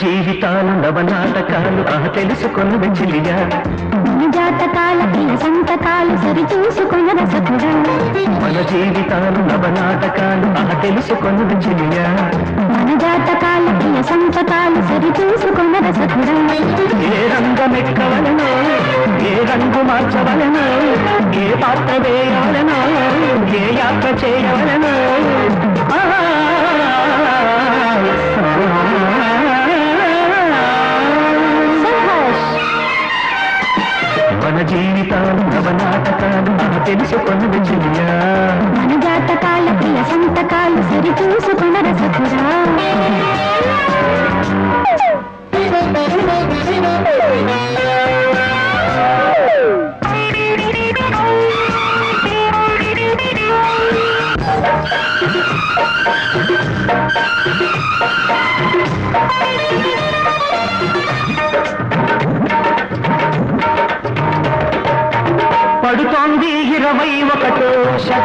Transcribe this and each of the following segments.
జీవితాలు నవనాటకాలు ఆ తెలుసుకొన్న చెలియా మన జాతకాల ప్రియ సంతకాలు సరి చూసుకున్న రసకుడా మన జీవితాలు నవనాటకాలు ఆ తెలుసుకొన్న చెలియా మన జాతకాల ప్రియ సంతకాలు సరి చూసుకున్న రసకుడా ఏ రంగమెక్కవలనో ఏ రంగు మార్చవలనో ఏ పాత్ర వేయవలనో ఏ యాత్ర చేయవలనో మన జీవితాలు నవనాటకాలు ఆ తెలుసుకొన్న చెయ్యా. మన జాతకాల ప్రియ సంతకాలు సరి చూసుకున్న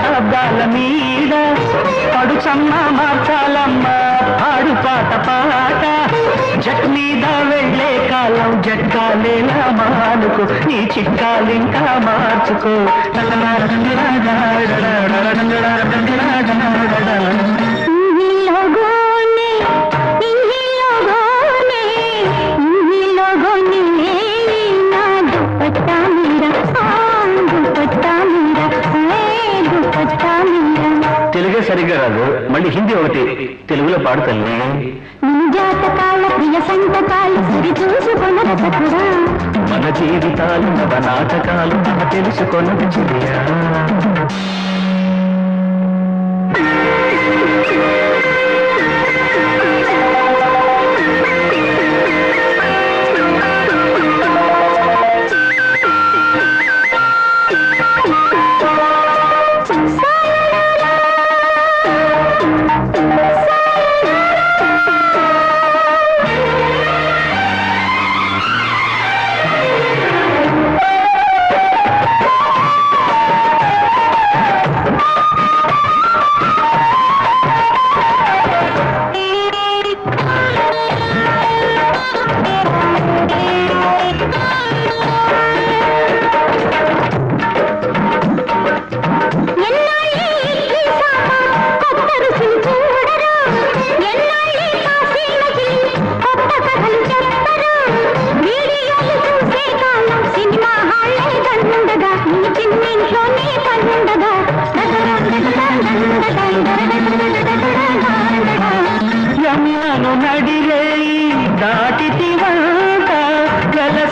శబ్దాల మీద పడుచమ్మ మార్చాలమ్మ పాడు పాట పాట జట్ మీద వెళ్ళే కాలం జట్కాలేలా మానుకో నీ చిట్కాలింకా మార్చుకో సరిగ్గా రాదు. మళ్ళీ హిందీ ఒకటి. తెలుగులో పాడుతాను మన మన జీవితాలు నవ నాటకాలు చెలియా. ఎన్నాళ్ళీ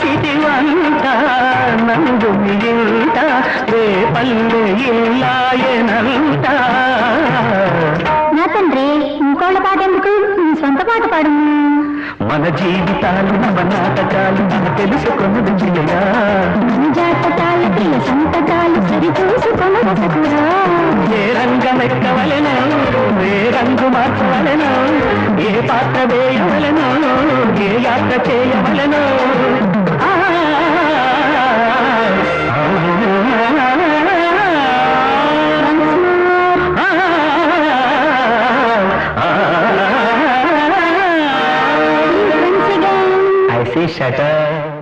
కలసితివంత నందు మిగింత రేపల్లె ఇల్లాయనంత. నా తండ్రి ఇంకోళ్ళ పాట ఎందుకు నీ సొంత పాట పాడు మన జీవితాలు నవ నాటకాలు తెలుసుకొన్నది చెయ్యగా జాతకాల ప్రియ సంతకాలు సరి చూసుకున్న రసకుడా ఏ రంగమెక్కవలెను ఏ రంగు మార్చవలెను ఏ పాత్ర వేయవలెను ఏ యాత్ర చేయవలెను. Sati Sata